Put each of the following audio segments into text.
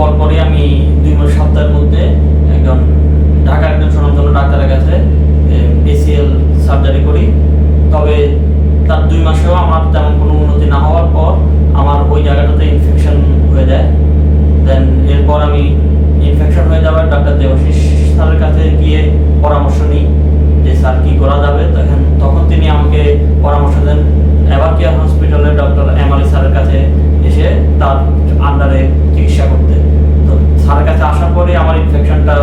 এরপর পরে আমি দুই মাস সপ্তাহের মধ্যে একজন ঢাকার একজন স্বনামধন্য ডাক্তারের কাছে এসিএল সার্জারি করি। তবে তার দুই মাসেও আমার তেমন কোনো উন্নতি না হওয়ার পর আমার ওই জায়গাটাতে ইনফেকশন হয়ে যায়। দেন এরপর আমি ইনফেকশন হয়ে যাওয়ার ডাক্তার দেবাশিস স্যারের কাছে গিয়ে পরামর্শ নিই যে স্যার কী করা যাবে তখন তখন তিনি আমাকে পরামর্শ দেন এবার কেয়ার হসপিটালের ডক্টর এম আলী স্যারের কাছে এসে তার আন্ডারে চিকিৎসা করতে তো স্যারের কাছে আসার পরে আমার ইনফেকশনটা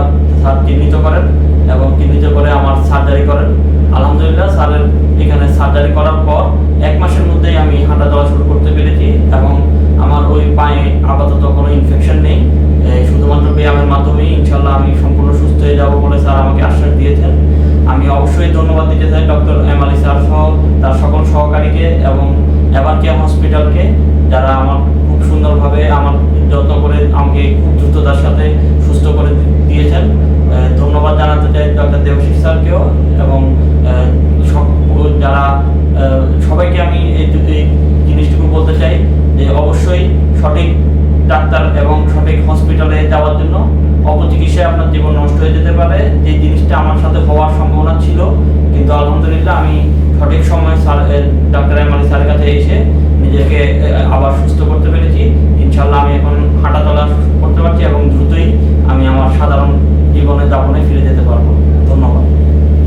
স্যার চিহ্নিত করেন এবং চিহ্নিত করে আমার সার্জারি করেন। আলহামদুলিল্লাহ, স্যারের এখানে সার্জারি করার পর এক মাসের মধ্যেই আমি হাঁটা চলা শুরু করতে পেরেছি এবং আমার ওই পায়ে আপাতত কোনো ইনফেকশন নেই। শুধুমাত্র ব্যায়ামের মাধ্যমেই ইনশাল্লাহ আমি সম্পূর্ণ সুস্থ হয়ে যাব বলে স্যার আমাকে আশ্বাস দিয়েছেন। আমি অবশ্যই ধন্যবাদ দিতে চাই ডক্টর এম আলী স্যার সহ তার সকল সহকারীকে এবং এবার এভারকেয়ার হসপিটালকে, যারা আমার খুব সুন্দরভাবে আমার যত্ন করে আমাকে খুব দ্রুততার সাথে সুস্থ করে দিয়েছেন। চাই ডক্টর দেবশিস স্যারকেও এবং যারা সবাইকে আমি এই জিনিসটুকু বলতে চাই যে অবশ্যই সঠিক ডাক্তার এবং সঠিক হসপিটালে যাওয়ার জন্য অপচিকিৎসায় আপনার জীবন নষ্ট হয়ে যেতে পারে। যে জিনিসটা আমার সাথে হওয়ার সম্ভাবনা ছিল, কিন্তু আলহামদুলিল্লাহ আমি সঠিক সময় স্যার- এর আমরা যাপনে ফিরে যেতে পারব